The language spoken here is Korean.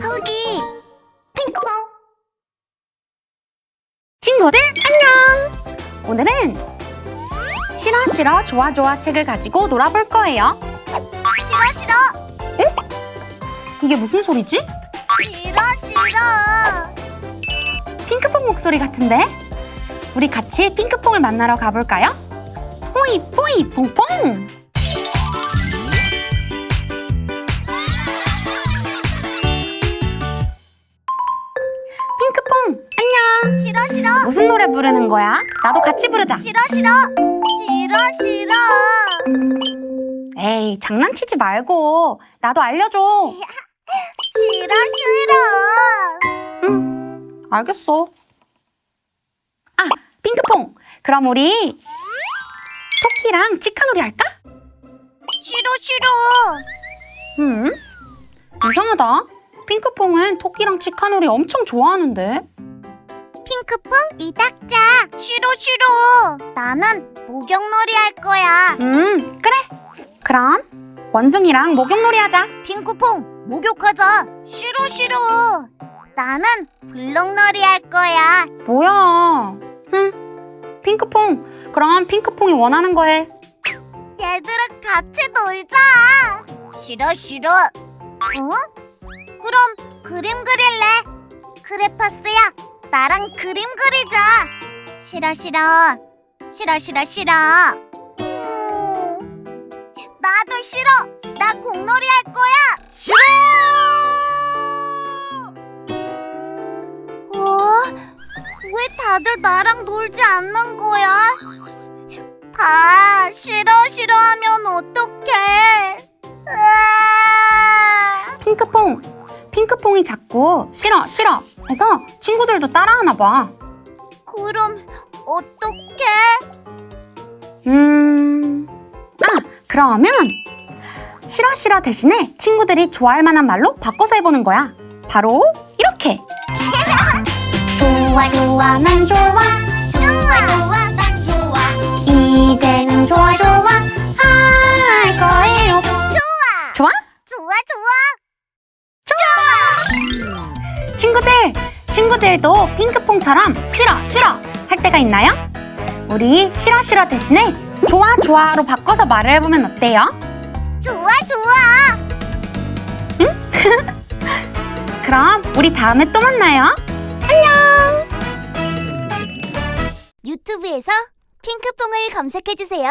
거기 핑크퐁 친구들 안녕! 오늘은 싫어 싫어 좋아 좋아 책을 가지고 놀아볼 거예요. 싫어 싫어 이게 무슨 소리지? 싫어 싫어 핑크퐁 목소리 같은데? 우리 같이 핑크퐁을 만나러 가볼까요? 호이 포이 퐁퐁! 핑크퐁 안녕! 싫어 싫어 무슨 노래 부르는 거야? 나도 같이 부르자. 싫어 싫어 싫어 싫어 에이 장난치지 말고 나도 알려줘. 싫어 싫어 응, 알겠어. 그럼 우리 토끼랑 치카놀이 할까? 싫어 싫어 음, 이상하다. 핑크퐁은 토끼랑 치카놀이 엄청 좋아하는데. 핑크퐁 이닥자 싫어 싫어 나는 목욕놀이 할 거야 음, 그래. 그럼 원숭이랑 목욕놀이 하자. 핑크퐁 목욕하자 싫어 싫어 나는 블록놀이 할 거야 뭐야? 응. 핑크퐁. 그럼 핑크퐁이 원하는 거 해. 얘들아 같이 놀자 싫어 싫어 응? 그럼 그림 그릴래 크레파스야 나랑 그림 그리자 싫어 싫어 싫어 싫어 싫어 음, 나도 싫어 나 공놀이 할 거야 다들 나랑 놀지 않는 거야? 다 싫어 싫어 하면 어떡해? 으아! 핑크퐁. 핑크퐁이 자꾸 싫어, 싫어 해서 친구들도 따라하나 봐. 그럼 어떡해? 음. 아, 그러면 싫어 싫어 대신에 친구들이 좋아할 만한 말로 바꿔서 해보는 거야. 바로 이렇게. 좋아 좋아 난 좋아 좋아 좋아 난 좋아 이제는 좋아 좋아 할 거예요. 좋아 좋아? 좋아 좋아 친구들 친구들도 핑크퐁처럼 싫어 싫어 할 때가 있나요? 우리 싫어 싫어 대신에 좋아 좋아로 바꿔서 말을 해보면 어때요? 좋아 좋아 그럼 우리 다음에 또 만나요. 유튜브에서 핑크퐁을 검색해 주세요.